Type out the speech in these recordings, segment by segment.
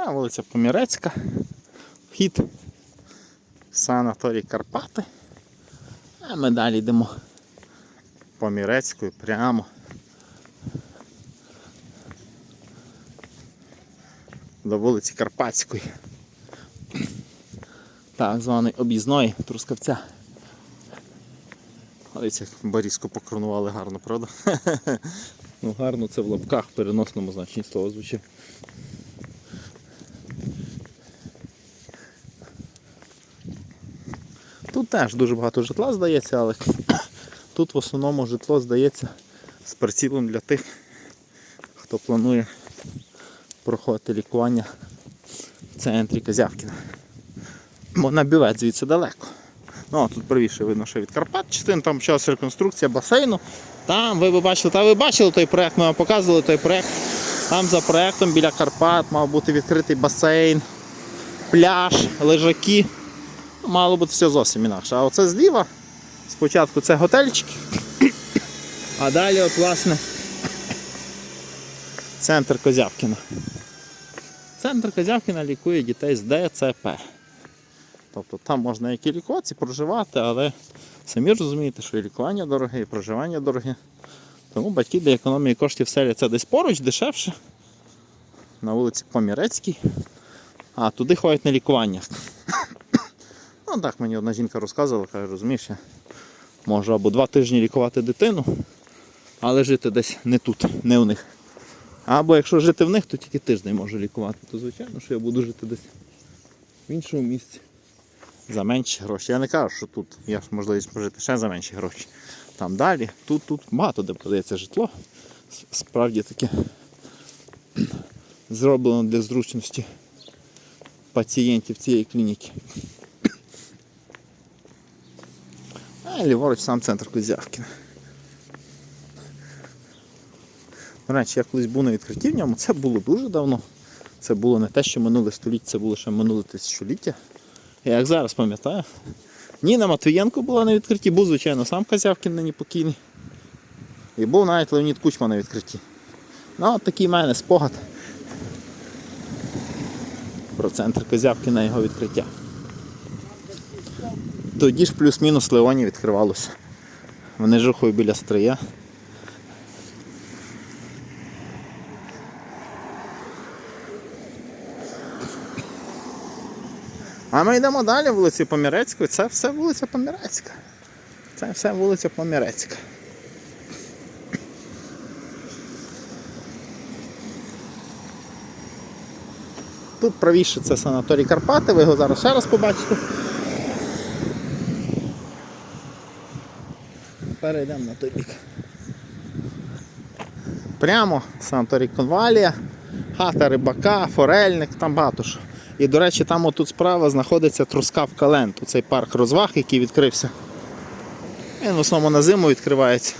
А, вулиця Помірецька. Вхід в санаторій Карпати. А ми далі йдемо Помірецькою прямо. До вулиці Карпатської. Так званий об'їзної Трускавця. Дивіться, як Борізьку покронували гарно, правда? ну гарно це в лапках в переносному значенні слова звучить. Теж дуже багато житла здається, але тут в основному житло здається з прицілом для тих, хто планує проходити лікування в центрі Козявкіна. Бо на бювет звідси далеко. Ну, тут правіше видно, що від Карпат частин, там почалася реконструкція басейну. Там ви б бачили, та ви бачили той проєкт, ми вам показували той проєкт. Там за проєктом біля Карпат мав бути відкритий басейн, пляж, лежаки. Ну, Мало бути все зовсім інакше. А оце зліва, спочатку це готельчики, а далі от власне центр Козявкіна. Центр Козявкіна лікує дітей з ДЦП. Тобто там можна як і лікуватися, проживати, але самі розумієте, що і лікування дороге, і проживання дороге. Тому батьки для економії коштів селяться десь поруч, дешевше, на вулиці Помірецькій, а туди ходять на лікування. Ну так мені одна жінка розказувала, каже, розумієш, я можу або два тижні лікувати дитину, але жити десь не тут, не у них. Або якщо жити в них, то тільки тиждень можу лікувати. То звичайно, що я буду жити десь в іншому місці за менші гроші. Я не кажу, що тут є можливість пожити ще за менші гроші. Там далі, тут, тут багато де продається житло. Справді таке зроблено для зручності пацієнтів цієї клініки. Ліворуч сам центр Козявкіна. До речі, я колись був на відкритті в ньому, це було дуже давно. Це було не те, що минуле століття, це було ще минуле тисячоліття. Я як зараз пам'ятаю. Ніна Матвієнко була на відкритті, був, звичайно, сам Козявкін нині покійний. І був навіть Леонід Кучма на відкритті. Ну, от такий в мене спогад про центр Козявкіна його відкриття. Тоді ж плюс-мінус Леоні відкривалося. Вони жухою біля стрия. А ми йдемо далі вулиці Помірецької. Це все вулиця Помірецька. Це все вулиця Помірецька. Тут правіше це санаторій Карпати, ви його зараз ще раз побачите. Перейдемо на той бік. Прямо санаторій Конвалія, хата рибака, форельник, там багато що. І, до речі, там отут справа знаходиться Трускавка Ленд, цей парк розваг, який відкрився. Він в основному на зиму відкривається.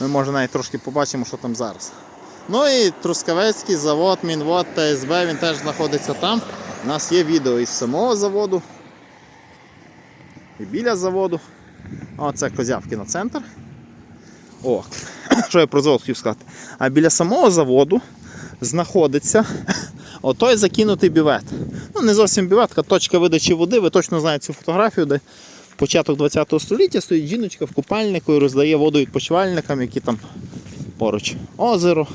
Ми може навіть трошки побачимо, що там зараз. Ну і Трускавецький завод, Мінвод та СБ, він теж знаходиться там. У нас є відео із самого заводу. І біля заводу. Оце Козявкіно центр. О, що я про завод хотів сказати. А біля самого заводу знаходиться отой закинутий бювет. Ну, не зовсім бювет, така точка видачі води. Ви точно знаєте цю фотографію, де початок 20 століття стоїть жіночка в купальнику і роздає воду відпочивальникам, які там поруч озеро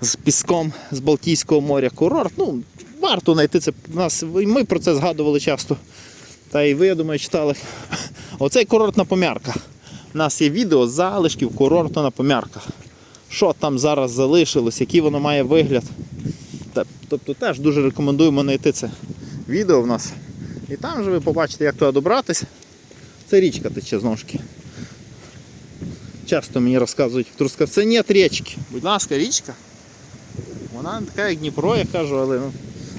з піском з Балтійського моря, курорт. Ну, варто знайти це. Нас, ми про це згадували часто. Та і ви, я думаю, читали. Оцей курорт на помярках. У нас є відео з залишків курорту на помярках. Що там зараз залишилось, який воно має вигляд. Тобто теж дуже рекомендуємо знайти це відео в нас. І там же ви побачите, як туди добратися. Це річка тече знову. Часто мені розказують в Трускавці нет річки. Будь ласка, річка. Вона не така, як Дніпро, я кажу, але ну,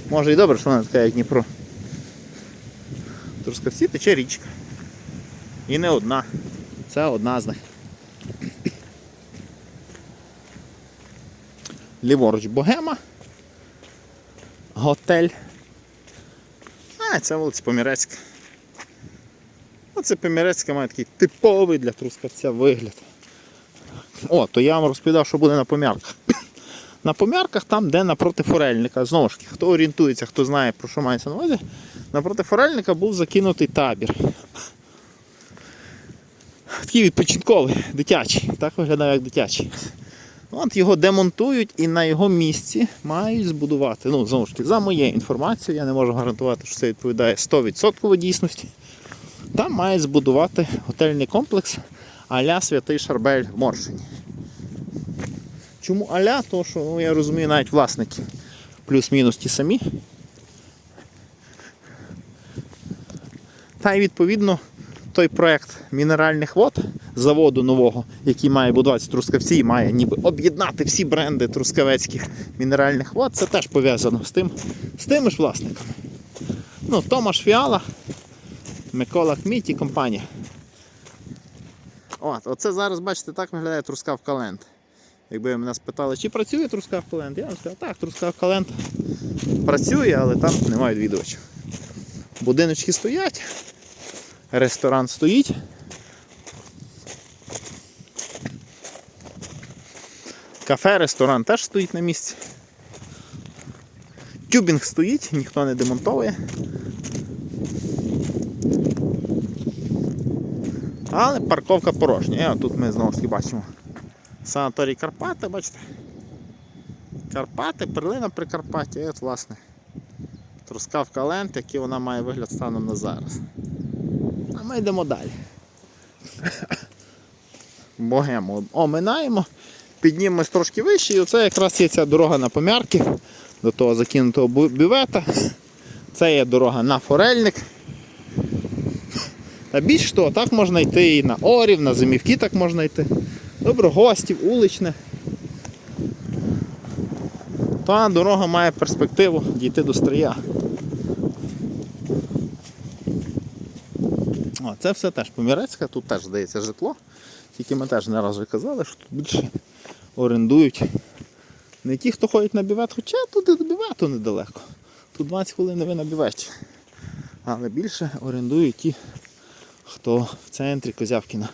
може і добре, що вона не така, як Дніпро. В Трускавці тече річка. І не одна. Це одна з них. Ліворуч Богема. Готель. А, це вулиця Помірецька. Оце Помірецька має такий типовий для трускавця вигляд. О, то я вам розповідав, що буде на помярках. На помярках там, де напроти форельника. Знову ж таки, хто орієнтується, хто знає, про що мається на увазі, напроти форельника був закинутий табір. Такий відпочинковий, дитячий. Так виглядає як дитячий. От його демонтують і на його місці мають збудувати. Ну, знову ж таки, за моєю інформацією, я не можу гарантувати, що це відповідає 100% дійсності. Там мають збудувати готельний комплекс а-ля Святий Шарбель в Моршині. Чому аля? Тому що ну, я розумію, навіть власники плюс-мінус ті самі. Та й відповідно той проект мінеральних вод заводу нового, який має будуватися в Трускавці, і має ніби об'єднати всі бренди трускавецьких мінеральних вод, це теж пов'язано з тим, з тими ж власниками. Ну, Томаш Фіала, Микола Кміт і компанія. От, оце зараз, бачите, так виглядає Трускавка Ленд. Якби мене спитали, чи працює Трускавка Ленд, я вам сказав, так, Трускавка Ленд працює, але там немає відвідувачів. Будиночки стоять, ресторан стоїть. Кафе, ресторан теж стоїть на місці. Тюбінг стоїть, ніхто не демонтовує. Але парковка порожня. І от тут ми знову ж таки бачимо санаторій Карпати, бачите? Карпати, перлина при Карпаті, і от власне Трускавка Ленд, який вона має вигляд станом на зараз. А ми йдемо далі. Богему оминаємо, піднімемось трошки вище, і оце якраз є ця дорога на помярки до того закинутого бювета. Це є дорога на форельник. А більш того, так можна йти і на Орів, на зимівки так можна йти. Доброгостів, уличне. Та дорога має перспективу дійти до стрия. О, це все теж Помірецька, тут теж здається житло. Тільки ми теж не раз казали, що тут більше орендують не ті, хто ходить на бівет, хоча тут і до бівету недалеко. Тут 20 хвилин ви на біветі. Але більше орендують ті, хто в центрі Козявкіна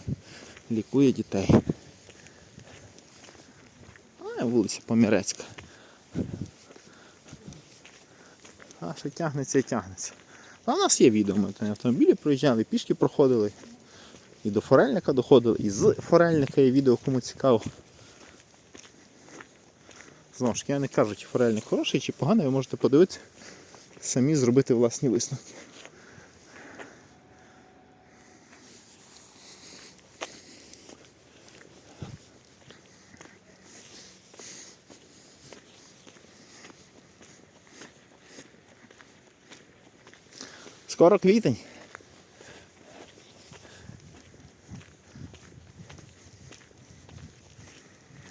лікує дітей. А вулиця Помірецька. А ще тягнеться і тягнеться. А у нас є відео, ми на автомобілі проїжджали, пішки проходили. І до форельника доходили, і з форельника є відео, кому цікаво. Знову ж таки, я не кажу, чи форельник хороший, чи поганий, ви можете подивитися, самі зробити власні висновки. Скоро квітень.